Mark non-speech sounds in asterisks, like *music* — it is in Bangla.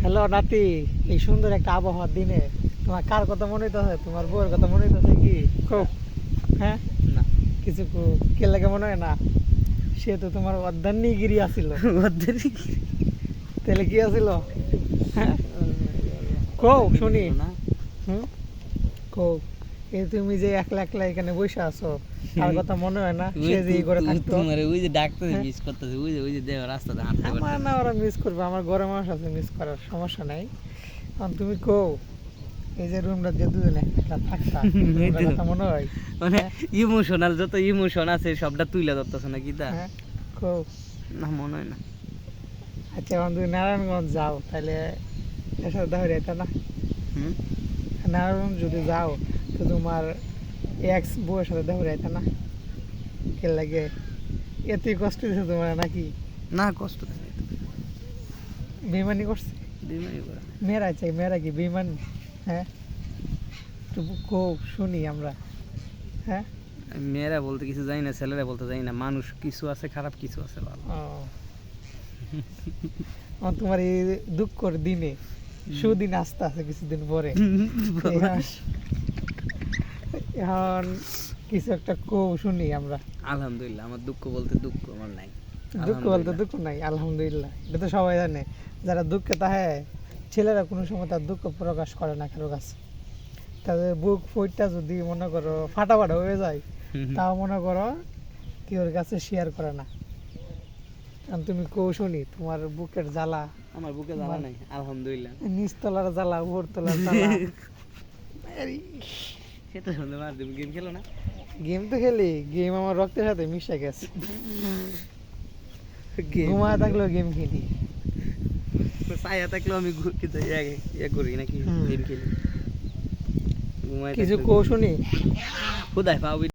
হ্যালো নাতি। এই সুন্দর একটা আবহাওয়ার দিনে তোমার কার কথা মনে হয়? তোমার বউয়ের কথা মনে হইতেছে কি? খুব হ্যাঁ? না। কিছু কো- কে লাগে মনে হয় না? সে তো তোমার অর্ধান্নিগিরি আসিল *laughs* তাহলে কি আসিল হ্যাঁ? কৌ শুনি। না। হুম? কও। তুমি যে একলা একলা এখানে বসে আছো তার কথা মনে হয় না? সে যে করে থাকতো। তোমার ওই যে ডাক্তার হ্যাঁ? মিস করতেছে ওই যে ওই যে দেহ রাস্তাতে হাঁটতে আমার না। ওরা মিস করবে আমার ঘরে মানুষ আছে মিস করার সমস্যা নাই। কারণ তুমি কও এই যে রুমটা যে দুজনে একলা থাকতা *laughs* কথা মনে হয়? মানে ইমোশনাল যত ইমোশন আছে সবটা তুইলা ধরতেছে না কি তা? হ্যাঁ কও। না মনে হয় না। আচ্ছা এখন তুমি নারায়ণগঞ্জ যাও তাহলে এসব দেখা যেত না? হুম? নারায়ণগঞ্জ যদি যাও তো তোমার এক্স বউয়ের সাথে দেখা না? কে লাগে এতই কষ্ট দিছে তোমার নাকি? না কষ্ট বেমানি করছে? করা মেয়েরা চাই মেয়েরা কি বেমান হ্যাঁ? একটু কো শুনি আমরা। হ্যাঁ? মেয়েরা বলতে কিছু জানি না ছেলেরা বলতে জানি না। মানুষ কিছু আছে খারাপ কিছু আছে ভালো। ও। তোমার এই দুঃখর দিনে সুদিন আসতে আছে কিছুদিন পরে। এখন- কিছু একটা কো শুনি আমরা। আলহামদুলিল্লাহ আমার দুঃখ বলতে দুঃখ আমার নাই। দুঃখ বলতে দুঃখ নাই আলহামদুলিল্লাহ। এটা তো সবাই জানে যারা দুঃখে তাহে ছেলেরা কোনো সময় তার দুঃখ প্রকাশ করে না কারও কাছে। তাদের বুক ফুটটা যদি মনে করো ফাটাফাটা হয়ে যায় তাও মনে করো কেউর কাছে শেয়ার করে না। কারণ তুমি কৌশলী তোমার বুকের জ্বালা আমার বুকে জ্বালা নাই আলহামদুলিল্লাহ। নিচতলার জ্বালা উপরতলার জ্বালা। *laughs* সেটা শুনতে মার তুমি গেম খেলো না। গেম তো খেলি গেম আমার রক্তের সাথে মিশে গেছে। ঘুমায় থাকলেও গেম খেলি। ছায়া থাকলেও আমি কিন্তু ইয়ে- করি নাকি? গেম খেলি। কিছু কৌশলী? কোথায় পাবি